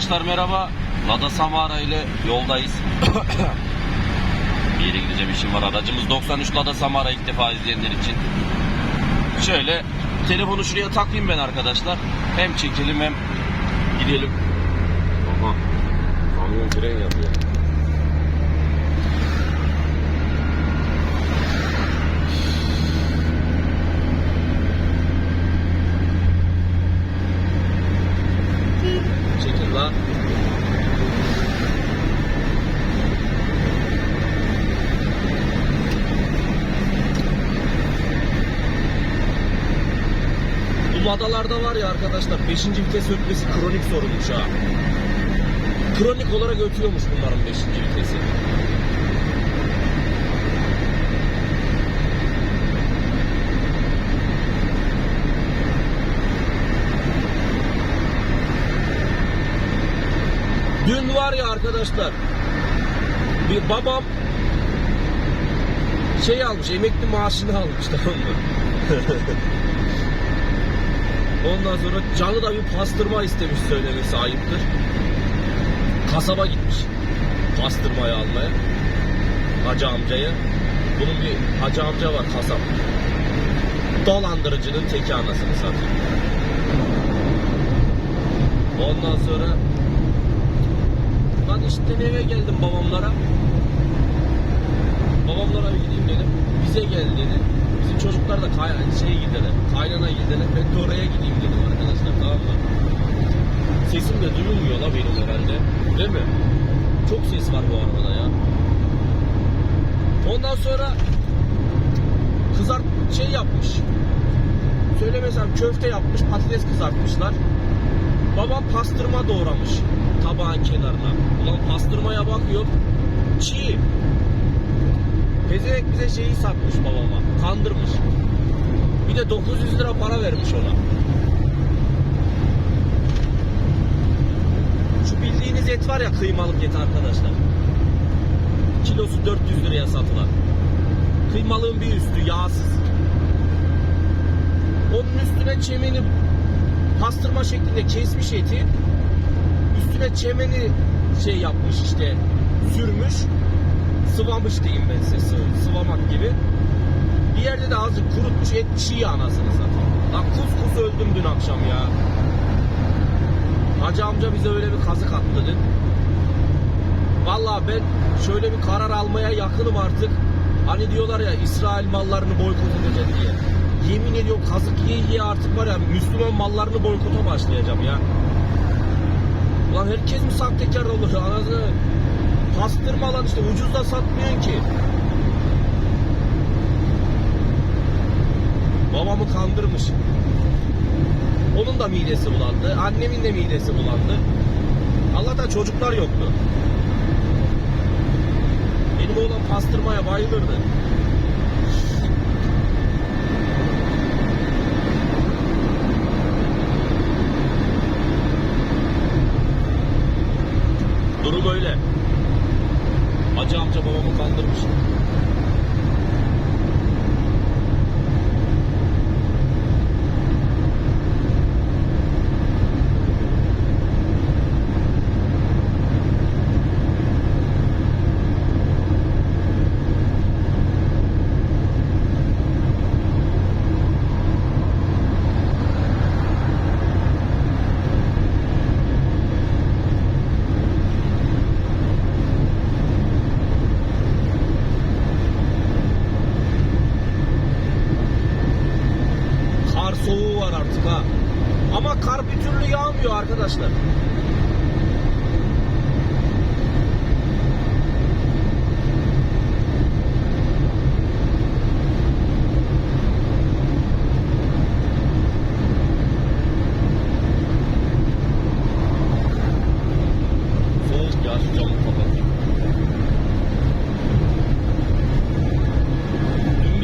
Arkadaşlar merhaba. Lada Samara ile yoldayız. bir yere gideceğim işim var. Aracımız 93 Lada Samara ilk defa izleyenler için. Şöyle telefonu şuraya takayım ben arkadaşlar. Hem çekelim hem gidelim. Aha. Kamyon fren yapıyor. Çekil la. Bu ladalarda var ya arkadaşlar 5. vites ötmesi kronik sorunmuş ha. Kronik olarak ötüyormuş bunların 5. vitesi. Dün var ya arkadaşlar bir babam şey almış emekli maaşını almış tamam mı? Ondan sonra canı da bir pastırma istemiş söylemesi ayıptır. Kasaba gitmiş pastırmayı almaya. Hacı amcaya. Bunun bir hacı amca var kasap. Dolandırıcının teki anasını satıyor. Ondan sonra Lan işte eve geldim babamlara. Babamlara bir gideyim dedim. Bize gel dedi. Bizim çocuklar da kay şeye gidelim. Kaynana gidelim. Ben de oraya gideyim dedim arkadaşlar tamam mı? Sesim de duyulmuyor la benim herhalde. Değil mi? Çok ses var bu arabada ya. Ondan sonra kızart şey yapmış. Söylemesem köfte yapmış, patates kızartmışlar. Babam pastırma doğramış tabağın kenarına. Ulan pastırmaya bakıyor. Çiğ. Pezevenk bize şeyi satmış babama. Kandırmış. Bir de 900 lira para vermiş ona. Şu bildiğiniz et var ya kıymalık et arkadaşlar. Kilosu 400 liraya satılan. Kıymalığın bir üstü yağsız. Onun üstüne çemeni pastırma şeklinde kesmiş eti üstüne çemeni şey yapmış işte sürmüş sıvamış diyeyim ben size sı- sıvamak gibi. Bir yerde de azıcık kurutmuş et çiğ anasını satayım. Lan kus kus öldüm dün akşam ya. Hacı amca bize öyle bir kazık attı dün. Valla ben şöyle bir karar almaya yakınım artık. Hani diyorlar ya İsrail mallarını boykot edeceğim diye. Yemin ediyorum kazık yiye yiye artık var ya Müslüman mallarını boykota başlayacağım ya. Ulan herkes mi sahtekar olur anasını? Pastırma lan işte ucuz da satmıyorsun ki. Babamı kandırmış. Onun da midesi bulandı. Annemin de midesi bulandı. Allah'tan çocuklar yoktu. Benim oğlan pastırmaya bayılırdı. Durum öyle. Hacı amca babamı kandırmış. Kar soğuğu var artık ha. Ama kar bir türlü yağmıyor arkadaşlar. Soğuk ya şu camı kapatayım. Dün bir de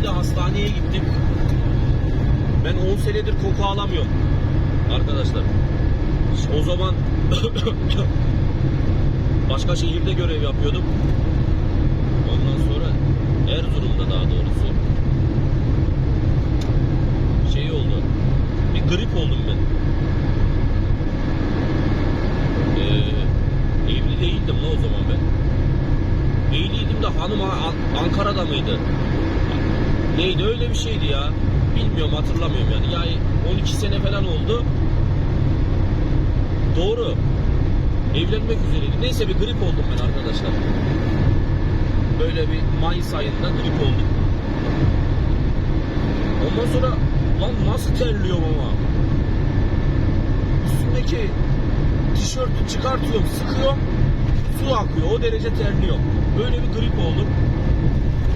hastaneye gittim. Ben 10 senedir koku alamıyorum. Arkadaşlar. O zaman başka şehirde görev yapıyordum. Ondan sonra Erzurum'da daha doğrusu şey oldu. Bir grip oldum ben. Ee, değildim la o zaman ben. Eyliydim de hanım An- Ankara'da mıydı? Neydi öyle bir şeydi ya. Bilmiyorum hatırlamıyorum yani. Yani 12 sene falan oldu. Doğru. Evlenmek üzereydi. Neyse bir grip oldum ben arkadaşlar. Böyle bir Mayıs ayında grip oldum. Ondan sonra lan nasıl terliyorum ama. Üstümdeki tişörtü çıkartıyorum, sıkıyorum. Su akıyor. O derece terliyorum. Böyle bir grip oldum.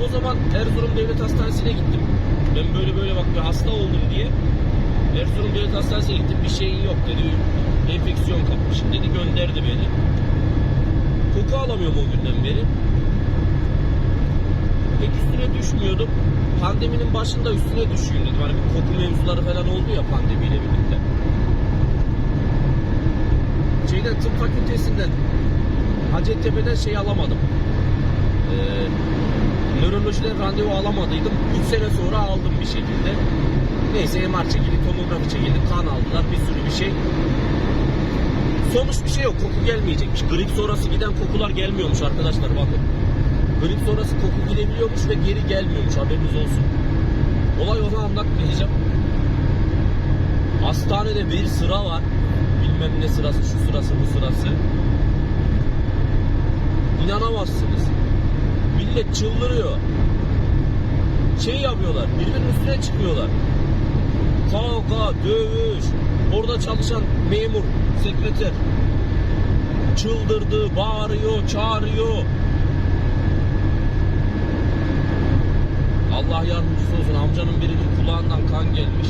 O zaman Erzurum Devlet Hastanesi'ne gittim. Ben böyle böyle bak bir hasta oldum diye. Erzurum Devlet Hastanesi'ne gittim. Bir şeyin yok dedi. Enfeksiyon kapmışım dedi. Gönderdi beni. Koku alamıyorum o günden beri. Pek üstüne düşmüyordum. Pandeminin başında üstüne düşeyim dedim. Hani bir koku mevzuları falan oldu ya pandemiyle birlikte. Şeyden tıp fakültesinden Hacettepe'den şey alamadım. Ee, nörolojiden randevu alamadıydım. 3 sene sonra aldım bir şekilde. Neyse MR çekildi, tomografi çekildi, kan aldılar, bir sürü bir şey. Sonuç bir şey yok, koku gelmeyecekmiş. Grip sonrası giden kokular gelmiyormuş arkadaşlar bakın. Grip sonrası koku gidebiliyormuş ve geri gelmiyormuş haberiniz olsun. Olay onu anlatmayacağım. Hastanede bir sıra var. Bilmem ne sırası, şu sırası, bu sırası. İnanamazsınız. Millet çıldırıyor. Şey yapıyorlar, birbirinin üstüne çıkıyorlar. Kavga, dövüş. Orada çalışan memur, sekreter çıldırdı, bağırıyor, çağırıyor. Allah yardımcısı olsun. Amcanın birinin kulağından kan gelmiş.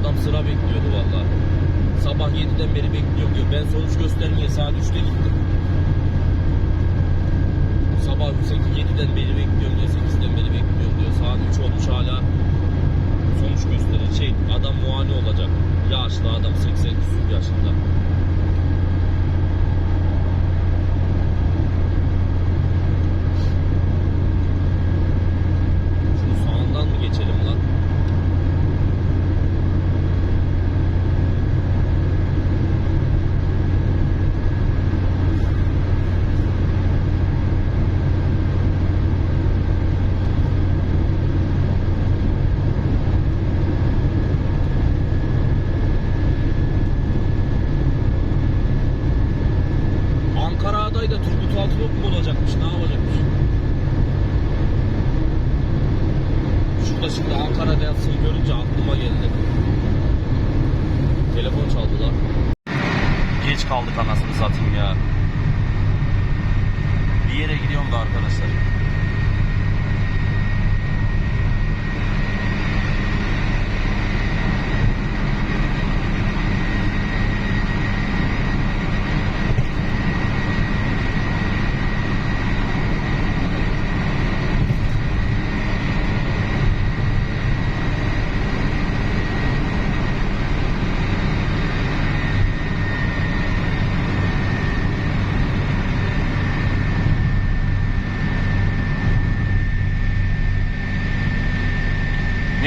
Adam sıra bekliyordu vallahi. Sabah 7'den beri bekliyorum diyor. Ben sonuç göstermeye saat 3'te gittim. Sabah 7'den beri bekliyorum diyor. 8'den beri bekliyorum diyor. Saat 3 olmuş hala sonuç gösterir. Şey adam muayene olacak. Yaşlı adam 80 küsur yaşında. Olacakmış? Ne yapacakmış? Şurada şimdi Ankara yazısını görünce aklıma geldi. Telefon çaldılar. Geç kaldık anasını satayım ya. Bir yere gidiyorum da arkadaşlar.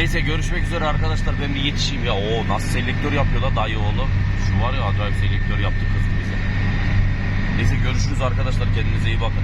Neyse görüşmek üzere arkadaşlar ben bir yetişeyim ya. Oo nasıl selektör yapıyor la dayı oğlu. Şu var ya acayip selektör yaptı kız bize. Neyse görüşürüz arkadaşlar kendinize iyi bakın.